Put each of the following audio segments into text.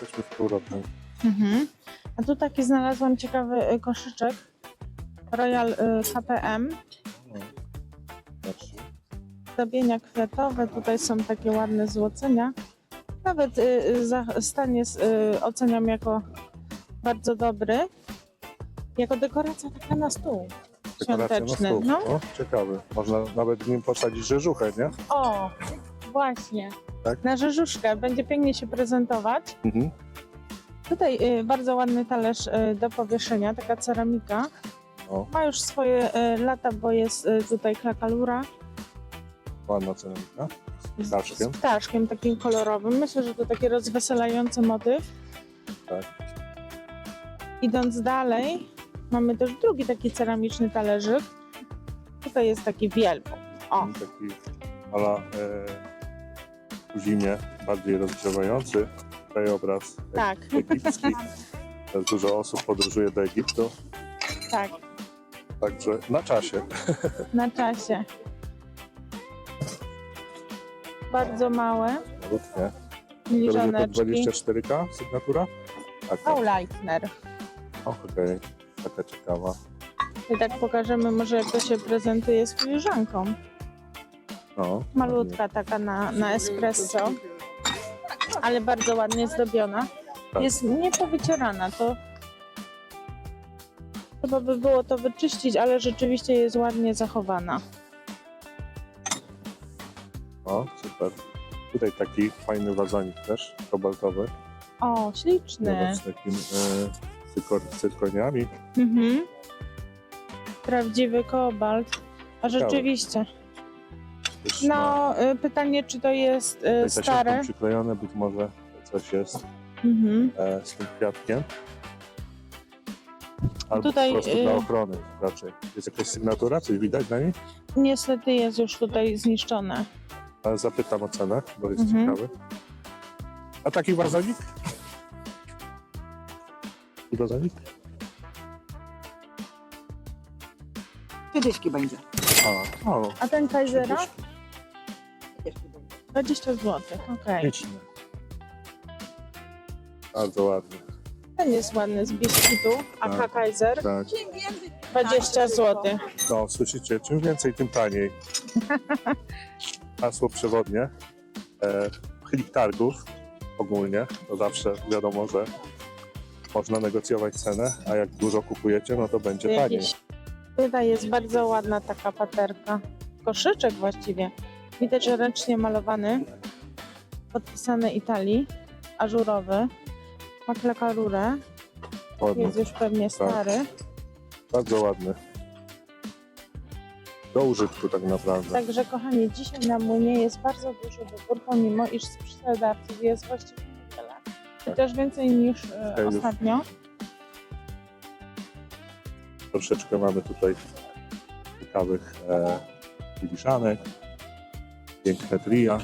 Jesteśmy w półrodnym. Mhm. A tu taki znalazłam ciekawy y, koszyczek. Royal y, HPM. No. Zdobienia kwiatowe. Tutaj są takie ładne złocenia. Nawet y, y, za, stan jest, y, oceniam jako bardzo dobry. Jako dekoracja taka na stół Dekoracja na świąteczny. stół. No. O, ciekawy. Można nawet w nim posadzić rzeżuchę, nie? O, właśnie. Tak? Na rzeżuszkę będzie pięknie się prezentować. Mhm. Tutaj y, bardzo ładny talerz y, do powieszenia, taka ceramika. O, Ma już swoje y, lata, bo jest y, tutaj klakalura ładna ceramika. Z ptaszkiem. z ptaszkiem takim kolorowym. Myślę, że to taki rozweselający motyw. Tak. Idąc dalej, mamy też drugi taki ceramiczny talerzyk. Tutaj jest taki wielbłąd. O, Taki ala e, w zimie bardziej rozgrzewający krajobraz tak, egipski. Teraz dużo osób podróżuje do Egiptu, tak, także na czasie. na czasie. Bardzo małe Malutkie. Filiżaneczki. 24K sygnatura? Tak, tak. Auleitner. O, Okej, taka ciekawa. I tak pokażemy może jak to się prezentuje z filiżanką. No, Malutka taka na, na espresso, ale bardzo ładnie zdobiona. Tak. Jest niepowycierana, to chyba by było to wyczyścić, ale rzeczywiście jest ładnie zachowana. O, super. Tutaj taki fajny wazonik też, kobaltowy, O, śliczny. nawet z takimi e, cykor-. Mhm. Prawdziwy kobalt. A rzeczywiście. Też No, y, pytanie, czy to jest y, tutaj stare? przyklejone, być może coś jest Mhm. e, z tym kwiatkiem. Albo Tutaj, po prostu y- dla ochrony raczej. Jest jakaś sygnatura, coś widać na niej? Niestety jest już tutaj zniszczone. Ale zapytam o cenę, bo jest Mhm. ciekawy. A taki wazonik? I wazonik? Kiedyśki będzie. A, o, A ten będzie. 20 zł. Okej. Bardzo ładny. Ten jest ładny z biskitu, AK Tak. Kaiser. Tak. 20 zł. No, słyszycie, czym więcej, tym taniej. Hasło przewodnie e, chlik targów ogólnie, to zawsze wiadomo, że można negocjować cenę, a jak dużo kupujecie, no to będzie taniej. Jakieś... Tutaj jest bardzo ładna taka paterka. Koszyczek właściwie. Widać, że ręcznie malowany. Podpisany Italii. Ażurowy. Ma klakarurę. Ładny, Jest już pewnie stary. bardzo ładny. Do użytku tak naprawdę. Także kochani, dzisiaj na młynie jest bardzo duży wybór, pomimo iż sprzedawców jest właściwie niewiele. Chociaż więcej niż e, Okej, już. ostatnio. Troszeczkę mamy tutaj ciekawych e, filiżanek, piękne tria.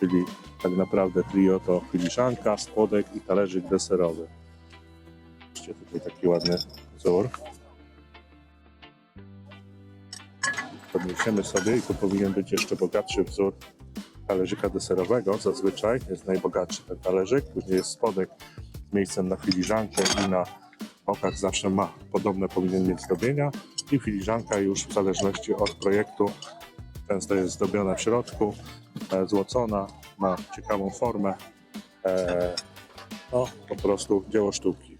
Czyli tak naprawdę trio to filiżanka, spodek i talerzyk deserowy. Zobaczcie tutaj taki ładny wzór. Podniesiemy sobie i tu powinien być jeszcze bogatszy wzór talerzyka deserowego. Zazwyczaj jest najbogatszy ten talerzyk, później jest spodek z miejscem na filiżankę i na bokach zawsze ma podobne powinien mieć zdobienia i filiżanka już w zależności od projektu często jest zdobiona w środku, e, złocona, ma ciekawą formę. E, no, po prostu dzieło sztuki.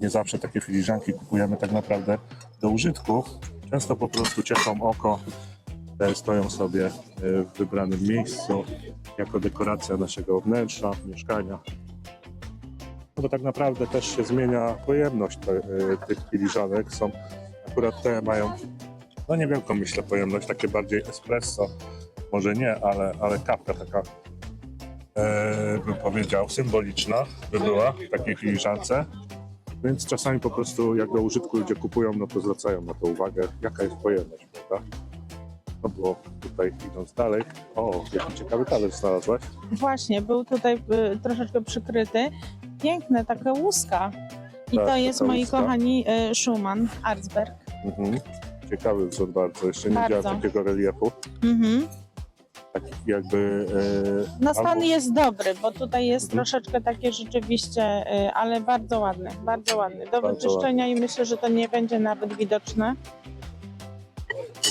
Nie zawsze takie filiżanki kupujemy tak naprawdę do użytku. Często po prostu cieszą oko, e, stoją sobie w wybranym miejscu jako dekoracja naszego wnętrza, mieszkania. No bo tak naprawdę też się zmienia pojemność tych filiżanek. Są akurat te mają no niewielką myślę pojemność, takie bardziej espresso. Może nie, ale, ale kapka taka e, bym powiedział symboliczna by była w takiej filiżance. Więc czasami po prostu jak do użytku ludzie kupują, no to zwracają na to uwagę, jaka jest pojemność, prawda? No bo tutaj idąc dalej, o, jaki ciekawy talerz znalazłaś. Właśnie, był tutaj y, troszeczkę przykryty. Piękne takie łuska. I Tak, to jest, taka moi łuska. kochani, y, Schumann, Arzberg. Mhm. Ciekawy wzór bardzo, jeszcze nie Bardzo. widziałem takiego reliefu. Mhm. taki jakby... E, No stan albo- jest dobry, bo tutaj jest Mhm. troszeczkę takie rzeczywiście, y, ale bardzo ładny, bardzo ładny. Do Bardzo wyczyszczenia i myślę, że to nie będzie nawet widoczne.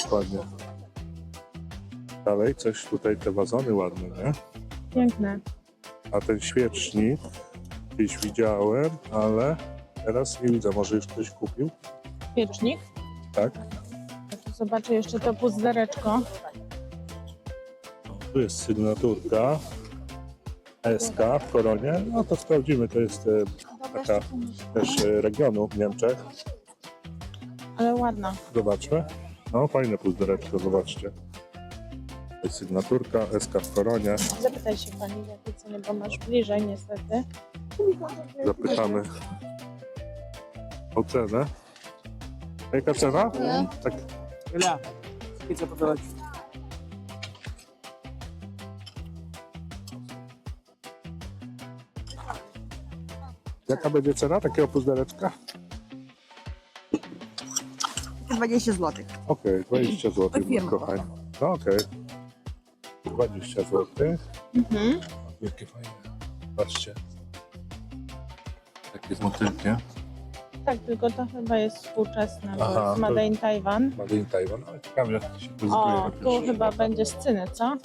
Dokładnie. Dalej coś tutaj, te wazony ładne, nie? Piękne. A ten świecznik gdzieś widziałem, ale teraz nie widzę. Może już ktoś kupił? Piecznik. Tak. Zobaczę jeszcze to puzdereczko. Tu jest sygnaturka SK w koronie. No to sprawdzimy. To jest e, taka też e, regionu w Niemczech. Ale ładna. Zobaczmy. No fajne puzdereczko, zobaczcie. To jest sygnaturka SK w koronie. Zapytaj się pani, w jakiej cenie, bo masz bliżej niestety. Zapytamy o cenę. A Jaka cena? Tak, podawać. jaka będzie cena takiego puzdereczka? 20 zł. Okej, 20 zł, firma. kochani. No okej. 20 zł. Mhm. Jakie fajne. Patrzcie. Takie z motylkiem. Tak, tylko to chyba jest współczesne, bo Aha, jest to- Made in Taiwan. Made in Taiwan, ale ciekawie jak to się. O, tu chyba będzie sceny, co?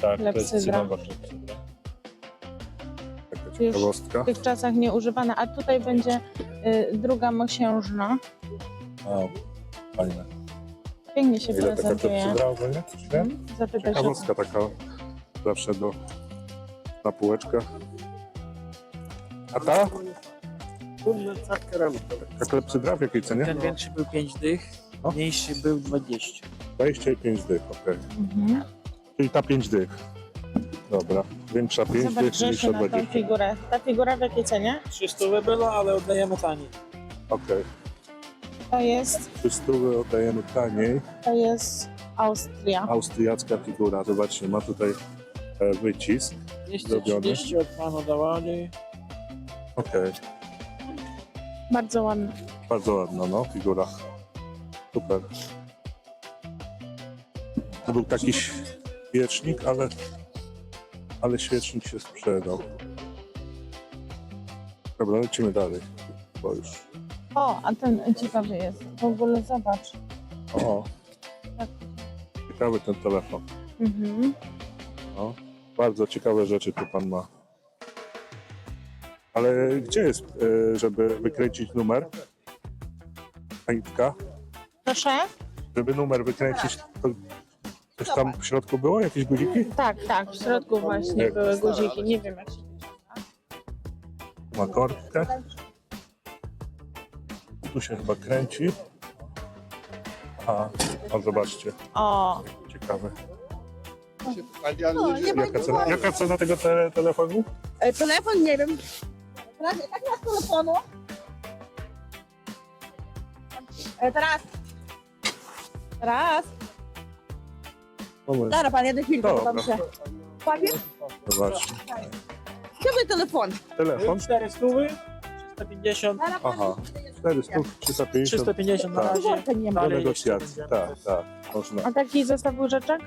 Tak, to jest klepsydra. cynowa klepsydra. Taka Już ciekawostka. W tych czasach nieużywana, a tutaj będzie y, druga mosiężna. O, fajne. Pięknie się Ile taka prezentuje. klepsydra ogólnie? Coś wie? Mhm. Zapytaj się. Ciekawostka taka zawsze do na półeczkę. A ta? Ta klepsydra w jakiej cenie? Ten większy był 5 dych, No. mniejszy był 20. 25 dych, okej. Mhm. Czyli ta 5 dych. Dobra, większa 5 dych, Zobacz mniejsza Grzesiu na tą 20. figurę. Ta figura w jakiej cenie? 300 było, ale oddajemy taniej. Okej, To jest, 300 oddajemy taniej. to jest Austria. Austriacka figura, zobaczcie, ma tutaj e, wycisk. 230 od panu dawali. Okej, Bardzo ładna. bardzo ładna, no, figura. Super. To był taki świecznik, ale, ale świecznik się sprzedał. Dobra, lecimy dalej, bo już... O, a ten ciekawy jest. W ogóle zobacz. O, Tak. ciekawy ten telefon. Mhm. No, bardzo ciekawe rzeczy tu pan ma. Ale gdzie jest, e, żeby wykręcić numer? Nitka? Proszę? Żeby numer wykręcić, to coś tam w środku było? Jakieś guziki? Tak, tak. W środku właśnie Jak- były guziki. Nie wiem jak się Ma korbkę. Tu się chyba kręci. A, o zobaczcie, O, ciekawe. No, nie Jaka cena, jaka cena tego te, telefonu? E, Telefon nie wiem. Telefonu? E, Teraz. Teraz. Moment, Dobra, pan, jedną chwilkę, Dobra. bo się. Powiem? zobaczcie. Gdzie był telefon? Telefon? 400, 350, Zaraz pan- Aha, 400, 350. 350 na Tak. razie. Worka nie ma. Do Dalej negocjacji, jeszcze tak, tak, można. a taki zestaw łyżeczek?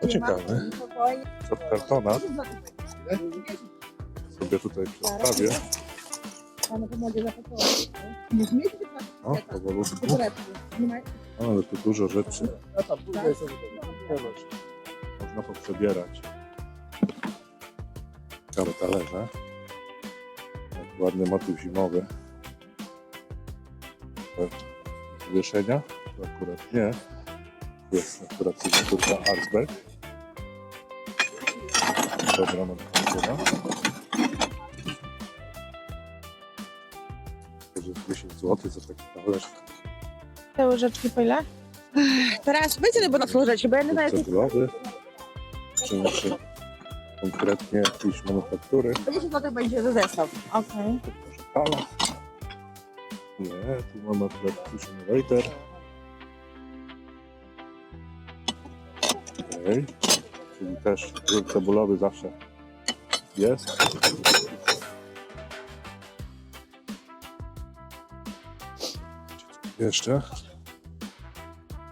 To ciekawe. Spokojnie. Co w kartonach sobie tutaj przedstawię. O, powolutku. ale tu dużo rzeczy. Można poprzebierać. Ciekawe talerze. Tak, ładny motyw zimowy. Te Wieszenia? Akurat nie. Jest akurat sygnaturka Arsberg. Dobra nomenklatura. Zł za taki talerz. Te łyżeczki po ile? Teraz będzie na służyć, bo ja nie wiem, ceglowy, czy jeszcze konkretnie jakiejś manufaktury, 20 zł będzie za zestaw. Okej. pala. Nie, tu mamy akurat Fusion Raider. Okej, czyli też drut cebulowy zawsze jest. Jeszcze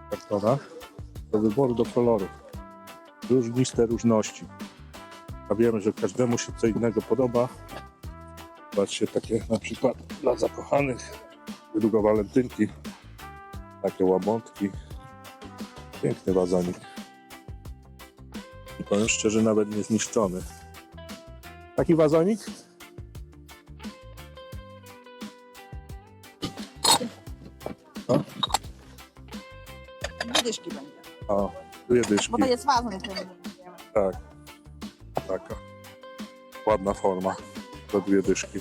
w kartonach do wyboru do kolorów. różniste różności. A wiemy, że każdemu się co innego podoba. Patrzcie, takie na przykład dla zakochanych wydługo walentynki. Takie łabątki. Piękny wazonik. I powiem szczerze, nawet nie zniszczony. Taki wazonik? Dyszki będzie. A, dwie dyszki. Bo to jest wazon, który mówimy. Tak. Taka. Ładna forma. Za dwie dyszki.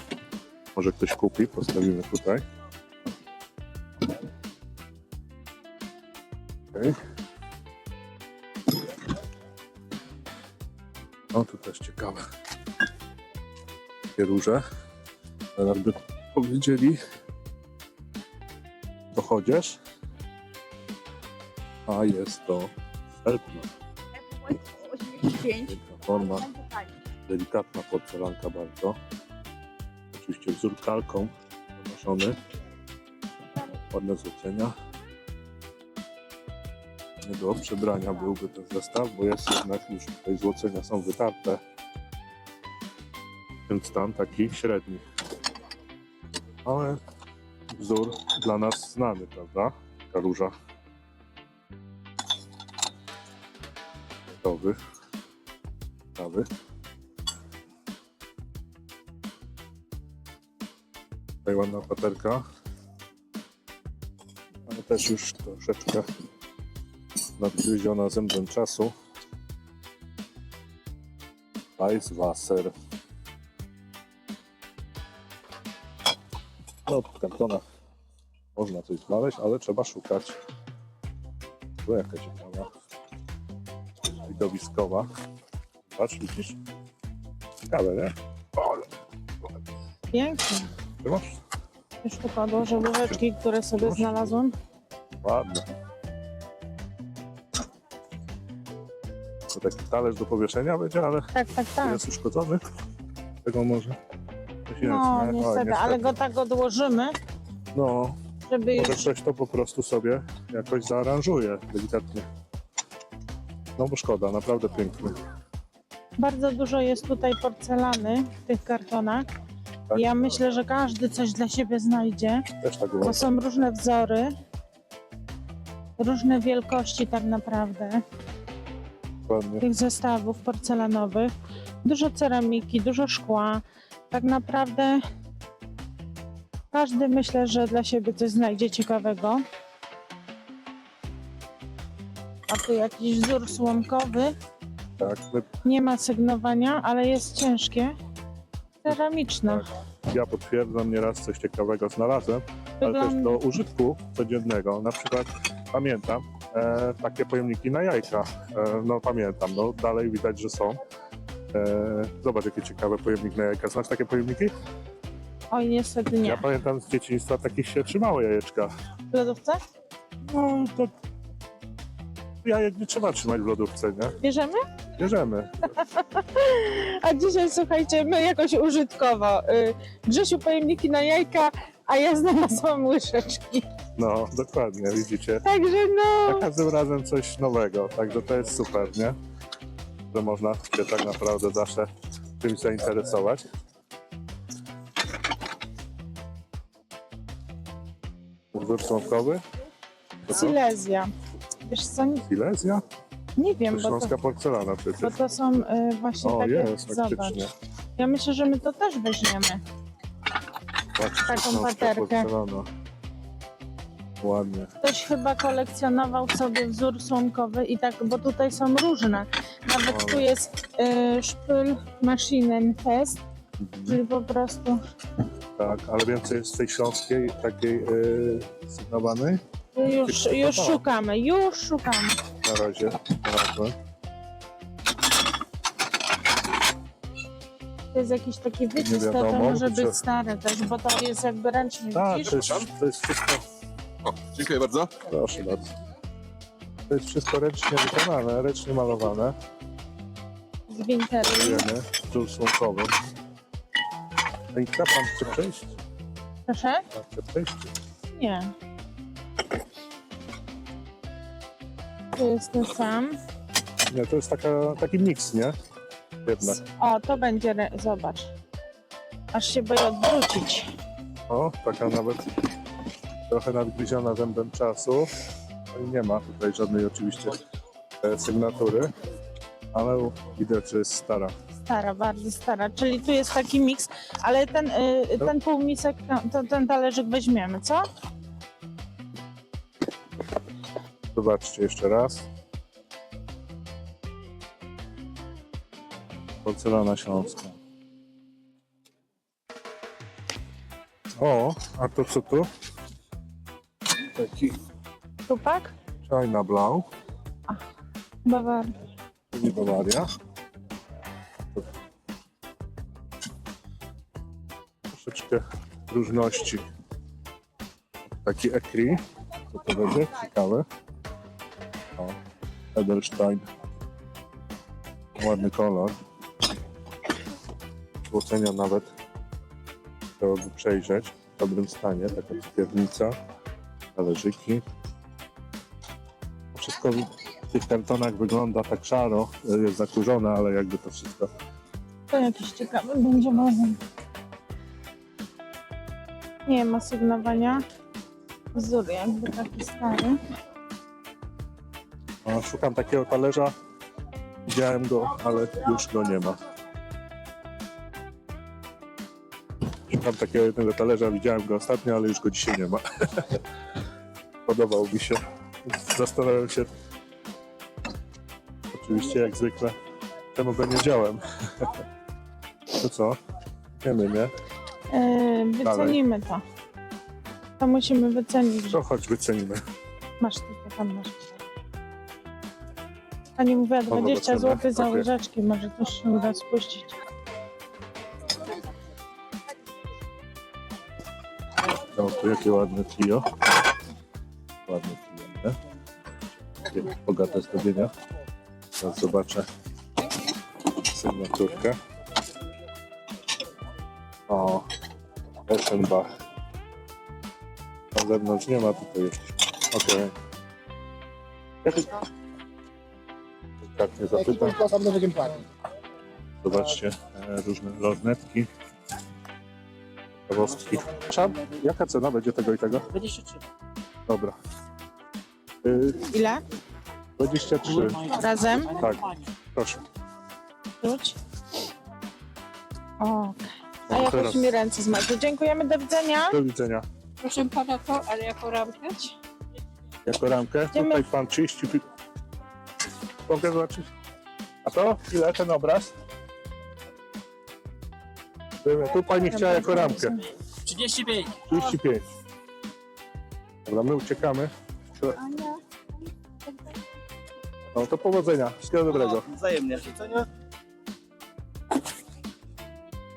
Może ktoś kupi, postawimy tutaj. Okej. O, tu też ciekawe. Takie róże. Teraz by powiedzieli. Dochodzisz. A jest to Elpno. 85. Piękna forma. delikatna porcelanka bardzo. Oczywiście wzór kalką nanoszony. Ładne złocenia. Nie do przebrania byłby ten zestaw, bo jest jednak już tutaj złocenia są wytarte. Więc stan taki średni. Ale wzór dla nas znany, prawda? Taka Gotowy. Ciekawy. Tutaj ładna paterka. Ale też już troszeczkę nadgryziona zębem czasu. Weisswasser. No, w kartonach można coś znaleźć, ale trzeba szukać. Tu jaka ciekawa. Widowiskowa. Patrz, widzisz? Ciekawe, nie? Ale Pięknie. ty masz? Już tu podłożę łyżeczki, które sobie znalazłam. Ładne. To taki talerz do powieszenia będzie, ale Tak, tak, tak. jest uszkodzony. Tego może. No, nie? niestety, ale go tak odłożymy, No, żeby może już... ktoś to po prostu sobie jakoś zaaranżuje delikatnie. No bo szkoda, naprawdę piękny. Bardzo dużo jest tutaj porcelany w tych kartonach. Tak? Ja myślę, że każdy coś dla siebie znajdzie. Też tak było. To są różne wzory, różne wielkości tak naprawdę Dokładnie. tych zestawów porcelanowych. Dużo ceramiki, dużo szkła. Tak naprawdę każdy myślę, że dla siebie coś znajdzie ciekawego. A tu jakiś wzór słomkowy. Tak, my, Nie ma sygnowania, ale jest ciężkie. Ceramiczne. ja potwierdzam, nieraz coś ciekawego znalazłem, ale też Wygląda... do użytku codziennego. Na przykład pamiętam e, takie pojemniki na jajka. E, no pamiętam, no dalej widać, że są. E, zobacz, jakie ciekawe pojemnik na jajka. Znasz takie pojemniki? Oj, niestety Ja nie. pamiętam z dzieciństwa takich się trzymało jajeczka. W lodówce? No to jajek nie trzeba trzymać w lodówce, nie? Bierzemy? Bierzemy. A dzisiaj słuchajcie, my jakoś użytkowo. Y, Grzesiu pojemniki na jajka, a ja znalazłam łyżeczki. No, dokładnie, widzicie. Także no. Za każdym razem coś nowego, także to jest super, nie? Że można się tak naprawdę zawsze czymś zainteresować. Wzór słomkowy? Silezja. Wiesz co, nie, Silezja? nie To wiem, bo to, śląska porcelana bo przecież. to są y, właśnie O, takie, jest, zobacz. faktycznie. Ja myślę, że my to też weźmiemy. Patrzcie, taką śląska paterkę. porcelana. Ładnie. Ktoś chyba kolekcjonował sobie wzór słomkowy i tak, bo tutaj są różne. Nawet tu jest y, szpyl Maschinen Fest, Mhm. czyli po prostu Tak, ale więcej jest z tej śląskiej, takiej yy, sygnowanej. Już, już szukamy, już szukamy. Na razie. znalazłem. To jest jakiś taki wycisk, to, to wiadomo, może czy- być stare też, bo to jest jakby ręczny, Tak, widzisz? to jest, to jest wszystko. O, dziękuję bardzo. Proszę bardzo. To jest wszystko ręcznie wykonane, ręcznie malowane. Z wintery. Wiemy, wzór słonkowy. I chce pan chce przejść? Proszę? Pan chce przejść? Nie. Tu jest ten sam. Nie, to jest taka, taki miks, nie? Jednak. O, to będzie, re- zobacz. Aż się boję odwrócić. O, taka nawet trochę nadgryziona zębem czasu. No i nie ma tutaj żadnej oczywiście e, sygnatury, ale widać, że jest stara. Stara, bardzo stara. Czyli tu jest taki miks, ale ten, y, ten półmisek, to, to, ten talerzyk weźmiemy, co? Zobaczcie jeszcze raz. Porcelana śląska. O, a to co tu? Taki Tupak? China Blau, Bawar. czyli Bawaria. Troszeczkę różności. Taki ekri. Co to będzie? Ciekawe. O, Edelstein. Ładny kolor. Złocenia nawet chciałoby przejrzeć w dobrym stanie. Taka cukiernica, talerzyki. Wszystko w tych kartonach wygląda tak szaro, jest zakurzone, ale jakby to wszystko To jakiś ciekawy będzie moment. Nie ma sygnowania. Wzór jakby taki stary. Szukam takiego talerza. Widziałem go, ale już go nie ma. Szukam takiego jednego talerza, widziałem go ostatnio, ale już go dzisiaj nie ma. Podobał mi się. Zastanawiam się, oczywiście jak zwykle, czemu go nie wziąłem. To co? Wiemy, nie? Yy, wycenimy to. To musimy wycenić. To choć wycenimy. Masz tylko tam masz. Pani mówiła Dobra, 20 zobaczymy. zł za łyżeczki, może też się uda spuścić. No, tu jakie ładne trio. Ładne trio, nie? Takie bogate zdobienia. Teraz zobaczę sygnaturkę. O, Eschenbach. Na zewnątrz nie ma tutaj jeszcze. Okej. Okay. Tak, nie zapytam. Sam. Zobaczcie, e, różne lornetki. Kawostki. Przepraszam, jaka cena będzie tego i tego? 23. Dobra. Y, Ile? 23. Razem? Tak. Proszę. Rzuć. O, a No, jakoś teraz. mi ręce zmarzły. Dziękujemy, do widzenia. Do widzenia. Proszę pana to, ale jako ramkę? Jako ramkę. Idziemy. Tutaj pan 30. Mogę zobaczyć? A to? Ile ten obraz? Tu pani chciała jako ramkę. 35. 35. Dobra, my uciekamy. No to powodzenia. Wszystkiego dobrego. Wzajemnie. Co nie?